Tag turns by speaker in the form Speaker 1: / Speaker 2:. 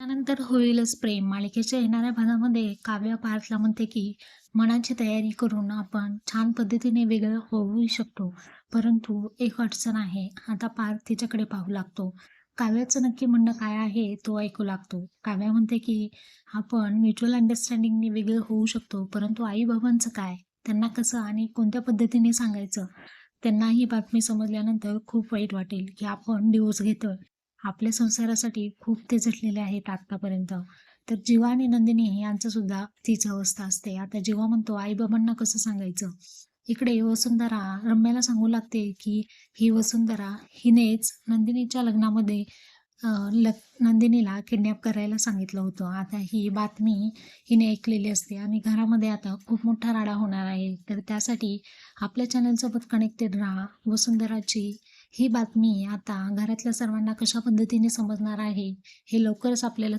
Speaker 1: त्यानंतर होईलच प्रेम. मालिकेच्या येणाऱ्या भागामध्ये काव्य पार्थला म्हणते की मनाची तयारी करून आपण छान पद्धतीने वेगळं होऊ शकतो. परंतु एक अडचण आहे. आता पार्थ तिच्याकडे पाहू लागतो. काव्याचं नक्की म्हणणं काय आहे तो ऐकू लागतो. काव्या म्हणते की आपण म्युच्युअल अंडरस्टँडिंगने वेगळं होऊ शकतो. परंतु आई बाबांचं काय? त्यांना कसं आणि कोणत्या पद्धतीने सांगायचं? त्यांना ही बातमी समजल्यानंतर खूप वाईट वाटेल की आपण डिवोर्स घेतोय. आपल्या संसारासाठी खूप ते झटलेले आहेत आत्तापर्यंत. तर जीवा आणि नंदिनी यांचं सुद्धा तीच अवस्था असते. आता जीवा म्हणतो आई बाबांना कसं सांगायचं? इकडे वसुंधरा रम्याला सांगू लागते की ही वसुंधरा हिनेच नंदिनीच्या लग्नामध्ये लग नंदिनीला किडनॅप करायला सांगितलं होतं. आता ही बातमी हिने ऐकलेली असते आणि घरामध्ये आता खूप मोठा राडा होणार आहे. तर त्यासाठी आपल्या चॅनलसोबत कनेक्टेड राहा. वसुंधराची ही बातमी आता घरातल्या सर्वांना कशा पद्धतीने समजणार आहे हे लवकरच आपल्याला